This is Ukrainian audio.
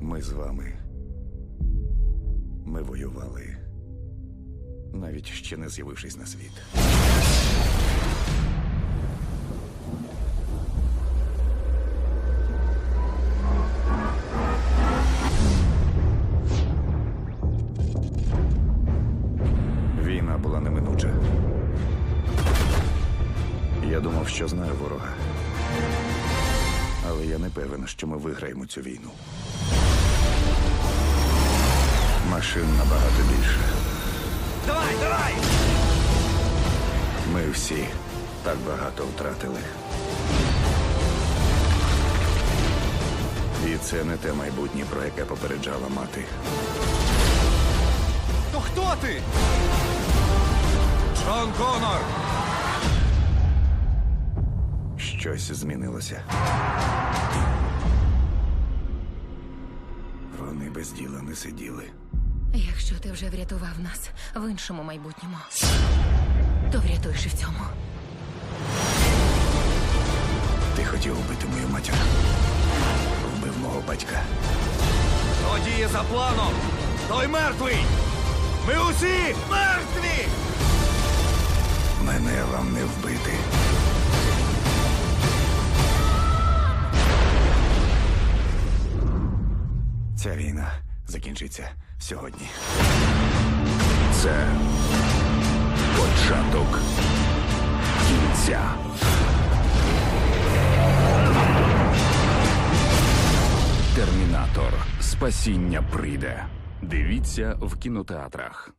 Ми з вами. Ми воювали, навіть ще не з'явившись на світ. Війна була неминуча. Я думав, що знаю ворога. Але я не певен, що ми виграємо цю війну. Машин набагато більше. Давай, давай! Ми всі так багато втратили. І це не те майбутнє, про яке попереджала мати. То хто ти? Джон Конор! Щось змінилося. Вони без діла не сиділи. Якщо ти вже врятував нас в іншому майбутньому, то врятуєш і в цьому. Ти хотів убити мою матір. Вбив мого батька. Хто діє за планом? Той мертвий! Ми усі мертві! Мене вам не вбити. Ця війна закінчиться сьогодні. Це початок кінця. Термінатор. Спасіння прийде. Дивіться в кінотеатрах.